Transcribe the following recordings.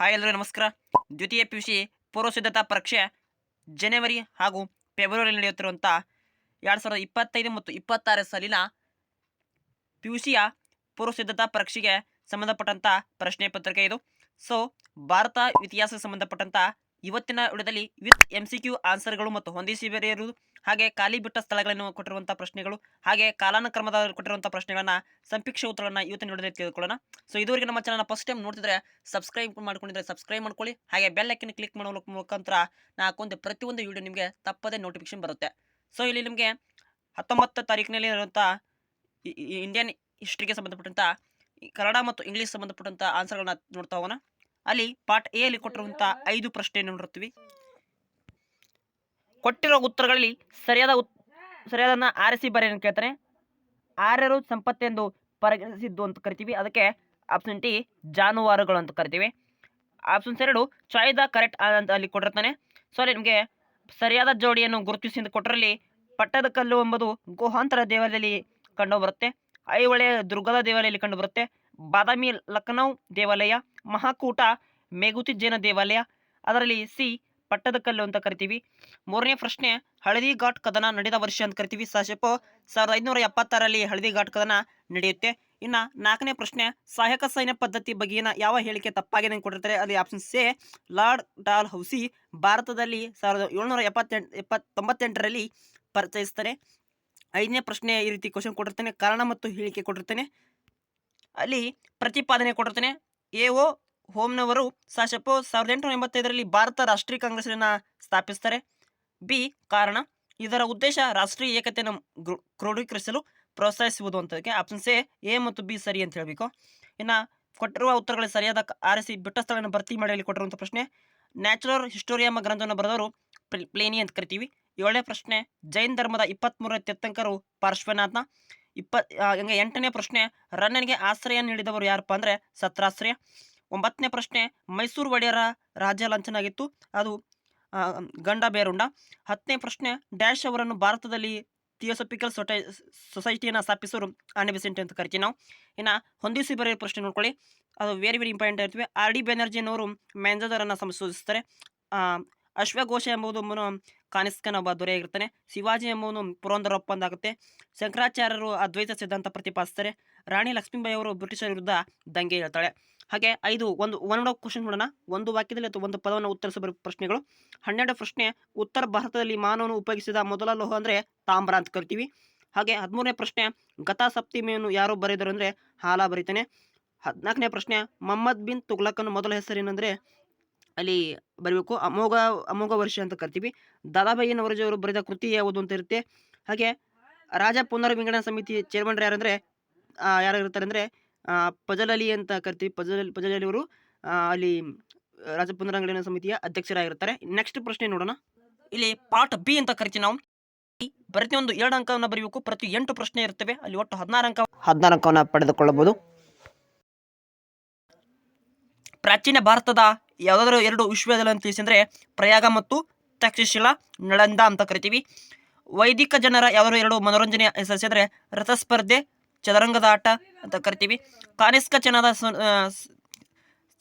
Hi ಎಲ್ಲರೂ ನಮಸ್ಕಾರ. ದ್ವಿತೀಯ ಪಿ ಯು ಸಿ ಪೂರ್ವಸಿದ್ಧತಾ ಪರೀಕ್ಷೆ ಜನವರಿ ಹಾಗೂ ಫೆಬ್ರವರಿಯಲ್ಲಿ ನಡೆಯುತ್ತಿರುವಂಥ ಎರಡು ಸಾವಿರದ ಇಪ್ಪತ್ತೈದು ಮತ್ತು ಇಪ್ಪತ್ತಾರರ ಸಾಲಿನ ಪಿ ಯು ಸಿಯ ಪೂರ್ವಸಿದ್ಧತಾ ಪರೀಕ್ಷೆಗೆ ಸಂಬಂಧಪಟ್ಟಂಥ ಪ್ರಶ್ನೆ ಪತ್ರಿಕೆ ಇದು. ಸೊ ಭಾರತ ಇತಿಹಾಸಕ್ಕೆ ಸಂಬಂಧಪಟ್ಟಂಥ ಇವತ್ತಿನ ವಿಡಿಯೋದಲ್ಲಿ ವಿತ್ ಎಂ ಸಿ ಕ್ಯೂ ಆನ್ಸರ್ಗಳು ಮತ್ತು ಹೊಂದಿಸಿ ಬರೆಯುವುದು ಹಾಗೆ ಖಾಲಿ ಬಿಟ್ಟ ಸ್ಥಳಗಳನ್ನು ಕೊಟ್ಟಿರುವಂಥ ಪ್ರಶ್ನೆಗಳು, ಹಾಗೆ ಕಾಲಾನುಕ್ರಮದ ಕೊಟ್ಟಿರುವಂಥ ಪ್ರಶ್ನೆಗಳನ್ನು ಸಂಕ್ಷಿಪ್ತ ಉತ್ತರಗಳನ್ನು ಇವತ್ತು ನೋಡಿದ್ರೆ ತಿಳಿದುಕೊಳ್ಳೋಣ. ಸೊ ಇದುವರೆಗೆ ನಮ್ಮ ಚಾನಲ್ ಫಸ್ಟ್ ಟೈಮ್ ನೋಡ್ತಿದ್ರೆ ಸಬ್ಸ್ಕ್ರೈಬ್ ಮಾಡ್ಕೊಂಡಿದ್ರೆ ಸಬ್ಸ್ಕ್ರೈಬ್ ಮಾಡ್ಕೊಳ್ಳಿ, ಹಾಗೆ ಬೆಲ್ ಐಕನ್ ಕ್ಲಿಕ್ ಮಾಡೋ ಮುಖಾಂತರ ನಾ ಹಾಕೊಂಡೆ ಪ್ರತಿಯೊಂದು ವಿಡಿಯೋ ನಿಮಗೆ ತಪ್ಪದೇ ನೋಟಿಫಿಕೇಶನ್ ಬರುತ್ತೆ. ಸೊ ಇಲ್ಲಿ ನಿಮಗೆ ಹತ್ತೊಂಬತ್ತು ತಾರೀಕಿನಲ್ಲಿ ಇರುವಂಥ ಇಂಡಿಯನ್ ಹಿಸ್ಟ್ರಿಗೆ ಸಂಬಂಧಪಟ್ಟಂಥ ಕನ್ನಡ ಮತ್ತು ಇಂಗ್ಲೀಷ್ ಸಂಬಂಧಪಟ್ಟಂಥ ಆನ್ಸರ್ಗಳನ್ನ ನೋಡ್ತಾ ಹೋಗೋಣ. ಅಲ್ಲಿ ಪಾರ್ಟ್ ಎ ಅಲ್ಲಿ ಕೊಟ್ಟಿರುವಂಥ ಐದು ಪ್ರಶ್ನೆಯನ್ನು ನೋಡಿರ್ತೀವಿ. ಕೊಟ್ಟಿರೋ ಉತ್ತರಗಳಲ್ಲಿ ಸರಿಯಾದ ಉತ್, ಸರಿಯಾದನ್ನ ಆರಿಸಿ ಅಂತ ಕೇಳ್ತಾನೆ ಆರ್ಯರು ಸಂಪತ್ತೆಂದು ಪರಿಗಣಿಸಿದ್ದು ಅಂತ ಕರಿತೀವಿ. ಅದಕ್ಕೆ ಆಪ್ಷನ್ ಟಿ ಜಾನುವಾರುಗಳು ಅಂತ ಕರಿತೀವಿ. ಆಪ್ಷನ್ ಎರಡು ಚಾಯ್ ದ ಕರೆಕ್ಟ್ ಅಂತ ಅಲ್ಲಿ ಕೊಟ್ಟಿರ್ತಾನೆ. ಸೊ ಅಲ್ಲಿ ನಿಮಗೆ ಸರಿಯಾದ ಜೋಡಿಯನ್ನು ಗುರುತಿಸಿ ಕೊಟ್ಟರಲ್ಲಿ ಕೊಟ್ಟರಲ್ಲಿ ಪಟ್ಟದಕಲ್ಲು ಎಂಬುದು ಗುಹಾಂತರ ದೇವಾಲಯದಲ್ಲಿ ಕಂಡುಬರುತ್ತೆ. ಐಹೊಳೆ ದುರ್ಗದ ದೇವಾಲಯದಲ್ಲಿ ಕಂಡುಬರುತ್ತೆ. ಬಾದಾಮಿ ಲಖನೌ ದೇವಾಲಯ, ಮಹಾಕೂಟ ಮೇಗುತಿ ಜೈನ ದೇವಾಲಯ, ಅದರಲ್ಲಿ ಸಿ ಪಟ್ಟದಕಲ್ಲು ಅಂತ ಕರಿತೀವಿ. ಮೂರನೇ ಪ್ರಶ್ನೆ ಹಳದಿ ಘಾಟ್ ಕದನ ನಡೆದ ವರ್ಷ ಅಂತ ಕರಿತೀವಿ. ಸಾಶೆಪೋ ಸಾವಿರದ ಐದುನೂರ ಎಪ್ಪತ್ತಾರಲ್ಲಿ ಹಳದಿ ಘಾಟ್ ಕದನ ನಡೆಯುತ್ತೆ. ಇನ್ನು ನಾಲ್ಕನೇ ಪ್ರಶ್ನೆ, ಸಹಾಯಕ ಸೈನ್ಯ ಪದ್ಧತಿ ಬಗೆಗಿನ ಯಾವ ಹೇಳಿಕೆ ತಪ್ಪಾಗಿದೆ ಅಂತ ಕೊಟ್ಟಿರ್ತಾರೆ. ಅಲ್ಲಿ option say, Lord Dalhousie ಭಾರತದಲ್ಲಿ ಸಾವಿರದ ಏಳ್ನೂರ ಎಪ್ಪತ್ತೆಂಟು ಎಪ್ಪತ್ ತೊಂಬತ್ತೆಂಟರಲ್ಲಿ ಪರಿಚಯಿಸ್ತಾರೆ. ಐದನೇ ಪ್ರಶ್ನೆ ಈ ರೀತಿ ಕ್ವಶನ್ ಕೊಟ್ಟಿರ್ತಾನೆ. ಕಾರಣ ಮತ್ತು ಹೇಳಿಕೆ ಕೊಟ್ಟಿರ್ತಾನೆ. ಅಲ್ಲಿ ಪ್ರತಿಪಾದನೆ ಕೊಟ್ಟಿರ್ತಾನೆ. ಎ ಓ ಹೋಮ್ನವರು ಸಾಶಪು ಸಾವಿರದ ಎಂಟುನೂರ ಎಂಬತ್ತೈದರಲ್ಲಿ ಭಾರತ ರಾಷ್ಟ್ರೀಯ ಕಾಂಗ್ರೆಸ್ಸನ್ನು ಸ್ಥಾಪಿಸ್ತಾರೆ. ಬಿ ಕಾರಣ ಇದರ ಉದ್ದೇಶ ರಾಷ್ಟ್ರೀಯ ಏಕತೆಯನ್ನು ಕ್ರೋಢೀಕರಿಸಲು ಪ್ರೋತ್ಸಾಹಿಸುವುದು ಅಂತದಕ್ಕೆ ಆಪ್ಷನ್ಸ್ ಎ ಎ ಮತ್ತು ಬಿ ಸರಿ ಅಂತ ಹೇಳಬೇಕು. ಇನ್ನು ಕೊಟ್ಟಿರುವ ಉತ್ತರಗಳು ಸರಿಯಾದ ಆರಿಸಿ ಬಿಟ್ಟ ಸ್ಥಳವನ್ನು ಭರ್ತಿ ಮಾಡಲಿ ಕೊಟ್ಟಿರುವಂಥ ಪ್ರಶ್ನೆ ನ್ಯಾಚುರಲ್ ಹಿಸ್ಟೋರಿಯ ಗ್ರಂಥವನ್ನು ಬರೆದವರು ಪ್ಲ್- ಪ್ಲೇನಿ ಅಂತ ಕರಿತೀವಿ. ಏಳನೇ ಪ್ರಶ್ನೆ ಜೈನ್ ಧರ್ಮದ ಇಪ್ಪತ್ತ್ಮೂರನೇ ತೀರ್ಥಂಕರು ಪಾರ್ಶ್ವನಾಥ ಇಪ್ಪತ್ ಆ, ಹಂಗೆ ಎಂಟನೇ ಪ್ರಶ್ನೆ ರನ್ನನಿಗೆ ಆಶ್ರಯ ನೀಡಿದವರು ಯಾರಪ್ಪ ಅಂದರೆ ಸತ್ರಾಶ್ರಯ. ಒಂಬತ್ತನೇ ಪ್ರಶ್ನೆ, ಮೈಸೂರು ಒಡೆಯರ ರಾಜ್ಯ ಲಾಂಛನ ಆಗಿತ್ತು ಅದು ಗಂಡ ಬೇರುಂಡ. ಹತ್ತನೇ ಪ್ರಶ್ನೆ, ಡ್ಯಾಶ್ ಅವರನ್ನು ಭಾರತದಲ್ಲಿ ಥಿಯೋಸಫಿಕಲ್ ಸೊಟೈ, ಸೊಸೈಟಿಯನ್ನು ಸ್ಥಾಪಿಸೋರು ಆನೆ ಅಂತ ಕರಿತೀವಿ ನಾವು. ಇನ್ನು ಹೊಂದಿಸಿ ಬರೆಯೋ ಪ್ರಶ್ನೆ ನೋಡ್ಕೊಳ್ಳಿ. ಅದು ವೆರಿ ವೆರಿ ಇಂಪಾರ್ಟೆಂಟ್ ಇರ್ತವೆ. ಆರ್ ಡಿ ಬ್ಯಾನರ್ಜಿನವರು ಮ್ಯಾಂಜದರನ್ನು ಸಂಶೋಧಿಸ್ತಾರೆ. ಅಶ್ವಘೋಷ ಎಂಬುದು ಕಾಣಿಸ್ಕನ ಕಾನಿಸ್ಕನ ಒಬ್ಬ ದೊರೆಯಾಗಿರ್ತಾನೆ ಶಿವಾಜಿ ಎಂಬುವನು ಪುರಂದರ ಒಪ್ಪಂದ ಆಗುತ್ತೆ. ಶಂಕರಾಚಾರ್ಯರು ಅದ್ವೈತ ಸಿದ್ಧಾಂತ ಪ್ರತಿಪಾದಿಸ್ತಾರೆ. ರಾಣಿ ಲಕ್ಷ್ಮೀಬಾಯಿ ಅವರು ಬ್ರಿಟಿಷರ ವಿರುದ್ಧ ದಂಗೆ ಹೇಳ್ತಾಳೆ. ಹಾಗೆ ಐದು ಒಂದು ಒನ್ ಕ್ವಶನ್ ನೋಡೋಣ. ಒಂದು ವಾಕ್ಯದಲ್ಲಿ ಅಥವಾ ಒಂದು ಪದವನ್ನು ಉತ್ತರಿಸುವ ಪ್ರಶ್ನೆಗಳು. ಹನ್ನೆರಡು ಪ್ರಶ್ನೆ, ಉತ್ತರ ಭಾರತದಲ್ಲಿ ಮಾನವನು ಉಪಯೋಗಿಸಿದ ಮೊದಲ ಲೋಹ ಅಂದರೆ ತಾಮ್ರ ಅಂತ ಕರಿತೀವಿ. ಹಾಗೆ ಹದಿಮೂರನೇ ಪ್ರಶ್ನೆ, ಗತಾ ಸಪ್ತಿಮೆಯನ್ನು ಯಾರು ಬರೆದರು ಅಂದರೆ ಹಾಲ ಬರೀತಾನೆ. ಹದಿನಾಲ್ಕನೇ ಪ್ರಶ್ನೆ, ಮೊಹಮ್ಮದ್ ಬಿನ್ ತುಗ್ಲಕನ ಮೊದಲ ಹೆಸರೇನೆಂದರೆ ಅಲ್ಲಿ ಬರಬೇಕು. ಅಮೋಘ ಅಮೋಘ ವರ್ಷ ಅಂತ ಕರಿತೀವಿ. ದಾದಾಬಾಯಿ ನವರಜಿ ಅವರು ಬರೆದ ಕೃತಿ ಯಾವುದು ಅಂತ ಇರುತ್ತೆ. ಹಾಗೆ ರಾಜ ಪುನರ್ವಿಂಗಡಣಾ ಸಮಿತಿ ಚೇರ್ಮನ್ ಯಾರಂದರೆ ಯಾರು ಇರ್ತಾರೆ ಅಂದರೆ ಪಜಲ್ ಅಲಿ ಅಂತ ಕರಿತೀವಿ. ಪಜಲ್ ಪಜಲ್ ಅಲಿ ಅವರು ಅಲ್ಲಿ ರಾಜ ಪುನರ್ವಿಂಗಡಣಾ ಸಮಿತಿಯ ಅಧ್ಯಕ್ಷರಾಗಿರ್ತಾರೆ. ನೆಕ್ಸ್ಟ್ ಪ್ರಶ್ನೆ ನೋಡೋಣ. ಇಲ್ಲಿ ಪಾರ್ಟ್ ಬಿ ಅಂತ ಕರಿತೀವಿ ನಾವು. ಪ್ರತಿಯೊಂದು ಎರಡು ಅಂಕವನ್ನು ಬರೀಬೇಕು. ಪ್ರತಿ ಎಂಟು ಪ್ರಶ್ನೆ ಇರ್ತವೆ. ಅಲ್ಲಿ ಒಟ್ಟು ಹದಿನಾರು ಅಂಕ ಹದಿನಾರು ಅಂಕವನ್ನು ಪಡೆದುಕೊಳ್ಳಬಹುದು. ಪ್ರಾಚೀನ ಭಾರತದ ಯಾವುದಾದ್ರೂ ಎರಡು ವಿಶ್ವವಿದ್ಯಾಲಯ ಅಂತ ತಿಳಿಸಿದ್ರೆ ಪ್ರಯಾಗ ಮತ್ತು ತಕ್ಷಶಿಲಾ ನಳಂದ ಅಂತ ಕರಿತೀವಿ. ವೈದಿಕ ಜನರ ಯಾವುದಾದ್ರು ಎರಡು ಮನೋರಂಜನೆ ಹೆಸರಿಸಿದ್ರೆ ರಥಸ್ಪರ್ಧೆ ಚದುರಂಗದ ಆಟ ಅಂತ ಕರಿತೀವಿ. ಕಾನಿಸ್ಕ ಚೆನ್ನದ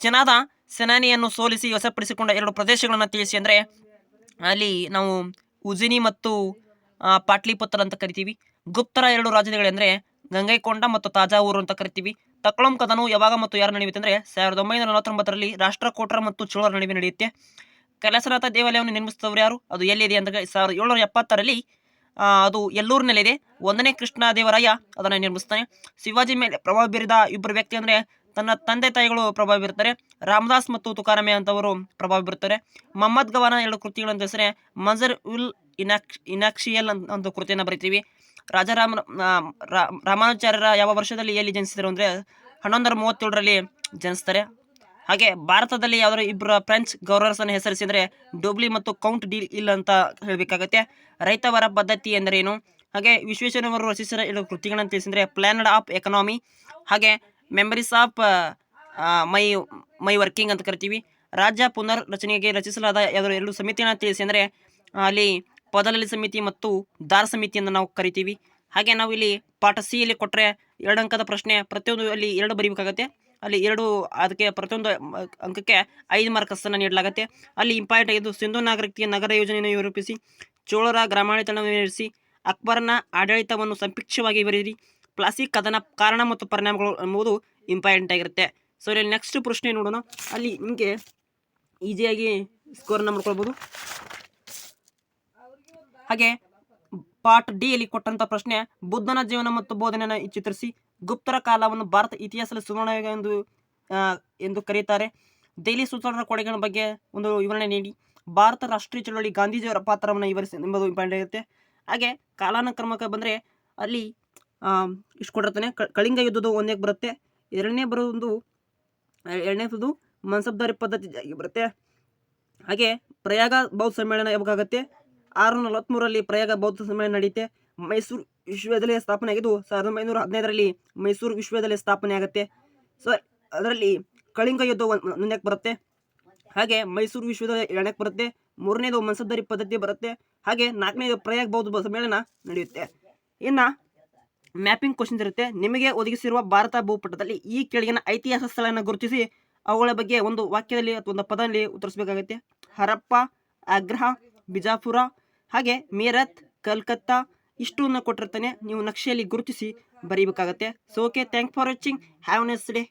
ಚನಾದ ಸೇನಾನಿಯನ್ನು ಸೋಲಿಸಿ ವಶಪಡಿಸಿಕೊಂಡ ಎರಡು ಪ್ರದೇಶಗಳನ್ನು ತಿಳಿಸಿ ಅಂದರೆ ಅಲ್ಲಿ ನಾವು ಉಜಿನಿ ಮತ್ತು ಪಾಟ್ಲಿಪುತ್ರ ಅಂತ ಕರಿತೀವಿ. ಗುಪ್ತರ ಎರಡು ರಾಜಧಾನಿಗಳೆಂದರೆ ಗಂಗೈಕೊಂಡ ಮತ್ತು ತಾಜಾವೂರು ಅಂತ ಕರಿತೀವಿ. ತಕ್ಳಂ ಕದನು ಯಾವಾಗ ಮತ್ತು ಯಾರು ನಡೆಯುತ್ತೆ ಅಂದರೆ ಸಾವಿರದ ಒಂಬೈನೂರ ನಲವತ್ತೊಂಬತ್ತರಲ್ಲಿ ರಾಷ್ಟ್ರಕೂಟರ ಮತ್ತು ಚೋಳರ ನಡುವೆ ನಡೆಯುತ್ತೆ. ಕೈಲಾಸನಾಥ ದೇವಾಲಯವನ್ನು ನಿರ್ಮಿಸಿದವರು ಯಾರು? ಅದು ಎಲ್ಲಿದೆ ಅಂತ ಸಾವಿರದ ಏಳ್ನೂರ ಎಪ್ಪತ್ತರಲ್ಲಿ ಅದು ಎಲ್ಲೂರಿನಲ್ಲಿದೆ. ಒಂದನೇ ಕೃಷ್ಣ ದೇವರಾಯ ಅದನ್ನು ನಿರ್ಮಿಸ್ತಾನೆ. ಶಿವಾಜಿ ಮೇಲೆ ಪ್ರಭಾವ ಬೀರಿದ ಇಬ್ಬರು ವ್ಯಕ್ತಿ ಅಂದರೆ ತನ್ನ ತಂದೆ ತಾಯಿಗಳು ಪ್ರಭಾವ ಬೀರ್ತಾರೆ. ರಾಮದಾಸ್ ಮತ್ತು ತುಕಾರಾಮೆ ಅಂತವರು ಪ್ರಭಾವ ಬೀರ್ತಾರೆ. ಮೊಹಮ್ಮದ್ ಗವಾನ ಎರಡು ಕೃತಿಗಳಂತ ಹೆಸರೇ. ಮಜರ್ ಉಲ್ ಇನಾಕ್ಷ್ ಇನಾಕ್ಷಿಯಲ್ ಅಂತ ಒಂದು ಕೃತಿಯನ್ನು ಬರಿತೀವಿ. ರಾಜಾರಾಮ ರಾಮಾನುಚಾರ್ಯರ ಯಾವ ವರ್ಷದಲ್ಲಿ ಎಲ್ಲಿ ಜನಿಸಿದರು ಅಂದರೆ ಹನ್ನೊಂದರ ಮೂವತ್ತೇಳರಲ್ಲಿ ಜನಿಸ್ತಾರೆ. ಹಾಗೆ ಭಾರತದಲ್ಲಿ ಯಾವ್ದಾದ್ರು ಇಬ್ಬರು ಫ್ರೆಂಚ್ ಗವರ್ನರ್ಸನ್ನು ಹೆಸರಿಸಿದರೆ ಡೋಬ್ಲಿ ಮತ್ತು ಕೌಂಟ್ ಡೀಲ್ ಇಲ್ಲ ಅಂತ ಹೇಳಬೇಕಾಗತ್ತೆ. ರೈತವರ ಪದ್ಧತಿ ಎಂದರೇನು ಹಾಗೆ ವಿಶ್ವೇಶ್ವರವರು ರಚಿಸಿದ ಎರಡು ಕೃತಿಗಳನ್ನು ತಿಳಿಸಿದರೆ ಪ್ಲಾನಡ್ ಆಫ್ ಎಕನಾಮಿ, ಹಾಗೆ memories of my my working ಅಂತ ಕರಿತೀವಿ. ರಾಜ್ಯ ಪುನರ್ ರಚನೆಗೆ ರಚಿಸಲಾದ ಯಾವ್ದಾದ್ರು ಎರಡು ಸಮಿತಿಯನ್ನು ತಿಳಿಸಿ ಅಂದರೆ ಅಲ್ಲಿ ಪದಲಲಿ ಸಮಿತಿ ಮತ್ತು ದಾರ ಸಮಿತಿಯನ್ನು ನಾವು ಕರಿತೀವಿ. ಹಾಗೆ ನಾವು ಇಲ್ಲಿ ಪಾಠ ಸಿ ಇಲ್ಲಿ ಕೊಟ್ಟರೆ ಎರಡು ಅಂಕದ ಪ್ರಶ್ನೆ ಪ್ರತಿಯೊಂದು ಅಲ್ಲಿ ಎರಡು ಬರೀಬೇಕಾಗತ್ತೆ. ಅಲ್ಲಿ ಎರಡು, ಅದಕ್ಕೆ ಪ್ರತಿಯೊಂದು ಅಂಕಕ್ಕೆ ಐದು ಮಾರ್ಕ್ಸನ್ನು ನೀಡಲಾಗುತ್ತೆ. ಅಲ್ಲಿ ಇಂಪಾರ್ಟೆಂಟ್ ಆಗಿದ್ದು ಸಿಂಧು ನಾಗರಿಕತೆಯ ನಗರ ಯೋಜನೆಯನ್ನು ವಿರೂಪಿಸಿ ಚೋಳರ ಗ್ರಾಮಾಡಳಿತವನ್ನು ವಿವರಿಸಿ ಅಕ್ಬರ್ನ ಆಡಳಿತವನ್ನು ಸಂಕ್ಷಿಪ್ತವಾಗಿ ವಿವರಿಸಿ ಪ್ಲಾಸಿಕ್ ಕದನ ಕಾರಣ ಮತ್ತು ಪರಿಣಾಮಗಳು ಎಂಬುದು ಇಂಪಾರ್ಟೆಂಟ್ ಆಗಿರುತ್ತೆ. ಸೊ ಇಲ್ಲಿ ನೆಕ್ಸ್ಟ್ ಪ್ರಶ್ನೆ ನೋಡೋಣ. ಅಲ್ಲಿ ನಿಮಗೆ ಈಸಿಯಾಗಿ ಸ್ಕೋರನ್ನು ಮಾಡ್ಕೊಳ್ಬೋದು. ಹಾಗೆ ಪಾರ್ಟ್ ಡಿ ಅಲ್ಲಿ ಕೊಟ್ಟಂತ ಪ್ರಶ್ನೆ, ಬುದ್ಧನ ಜೀವನ ಮತ್ತು ಬೋಧನೆಯನ್ನು ಚಿತ್ರಿಸಿ. ಗುಪ್ತರ ಕಾಲವನ್ನು ಭಾರತ ಇತಿಹಾಸದಲ್ಲಿ ಸುವರ್ಣ ಯುಗ ಎಂದು ಎಂದು ಕರೆಯುತ್ತಾರೆ. ದೆಹಲಿ ಸುಲ್ತಾನರ ಕೊಡುಗೆಗಳ ಬಗ್ಗೆ ಒಂದು ವಿವರಣೆ ನೀಡಿ. ಭಾರತ ರಾಷ್ಟ್ರೀಯ ಚಳವಳಿ ಗಾಂಧೀಜಿಯವರ ಪಾತ್ರವನ್ನು ವಿವರಿಸಿ ಎಂಬುದು ಇಂಪಾರ್ಟೆಂಟ್ ಆಗುತ್ತೆ ಹಾಗೆ ಕಾಲಾನುಕ್ರಮಕ್ಕೆ ಬಂದರೆ ಅಲ್ಲಿ ಇಷ್ಟು ಕೊಟ್ಟಿರ್ತಾನೆ. ಕಳಿಂಗ ಯುದ್ಧದ ಒಂದೇ ಬರುತ್ತೆ. ಎರಡನೇ ಬರೋದು ಎರಡನೇದು ಮನ್ಸಬ್ದಾರಿ ಪದ್ಧತಿ ಆಗಿ ಬರುತ್ತೆ. ಹಾಗೆ ಪ್ರಯಾಗ ಬೌದ್ಧ ಸಮ್ಮೇಳನ ಯಾವಾಗುತ್ತೆ ಆರು ನಲವತ್ತ್ಮೂರರಲ್ಲಿ ಪ್ರಯಾಗ ಬೌದ್ಧ ಸಮ್ಮೇಳನ ನಡೆಯುತ್ತೆ. ಮೈಸೂರು ವಿಶ್ವವಿದ್ಯಾಲಯ ಸ್ಥಾಪನೆ ಆಗಿದ್ದು ಸಾವಿರದ ಒಂಬೈನೂರ ಹದಿನೈದರಲ್ಲಿ ಮೈಸೂರು ವಿಶ್ವವಿದ್ಯಾಲಯ ಸ್ಥಾಪನೆ ಆಗುತ್ತೆ. ಸೊ ಅದರಲ್ಲಿ ಕಳಿಂಗ ಯುದ್ಧ ಒಂದ್- ಒಂದಕ್ಕೆ ಬರುತ್ತೆ. ಹಾಗೆ ಮೈಸೂರು ವಿಶ್ವವಿದ್ಯಾಲಯ ಎರಡಕ್ಕೆ ಬರುತ್ತೆ. ಮೂರನೇದು ಮನ್ಸದ್ದರಿ ಪದ್ಧತಿ ಬರುತ್ತೆ. ಹಾಗೆ ನಾಲ್ಕನೇದು ಪ್ರಯಾಗ ಬೌದ್ಧ ಸಮ್ಮೇಳನ ನಡೆಯುತ್ತೆ. ಇನ್ನು ಮ್ಯಾಪಿಂಗ್ ಕ್ವಶನ್ಸ್ ಇರುತ್ತೆ. ನಿಮಗೆ ಒದಗಿಸಿರುವ ಭಾರತ ಭೂಪಟದಲ್ಲಿ ಈ ಕೆಳಗಿನ ಐತಿಹಾಸಿಕ ಸ್ಥಳವನ್ನು ಗುರುತಿಸಿ ಅವುಗಳ ಬಗ್ಗೆ ಒಂದು ವಾಕ್ಯದಲ್ಲಿ ಅಥವಾ ಒಂದು ಪದದಲ್ಲಿ ಉತ್ತರಿಸಬೇಕಾಗುತ್ತೆ. ಹರಪ್ಪ, ಆಗ್ರಹ, ಬಿಜಾಪುರ, ಹಾಗೆ ಮೀರತ್, ಕಲ್ಕತ್ತಾ ಇಷ್ಟನ್ನು ಕೊಟ್ಟಿರ್ತಾನೆ. ನೀವು ನಕ್ಷೆಯಲ್ಲಿ ಗುರುತಿಸಿ ಬರೀಬೇಕಾಗತ್ತೆ. So okay thank for watching have nice day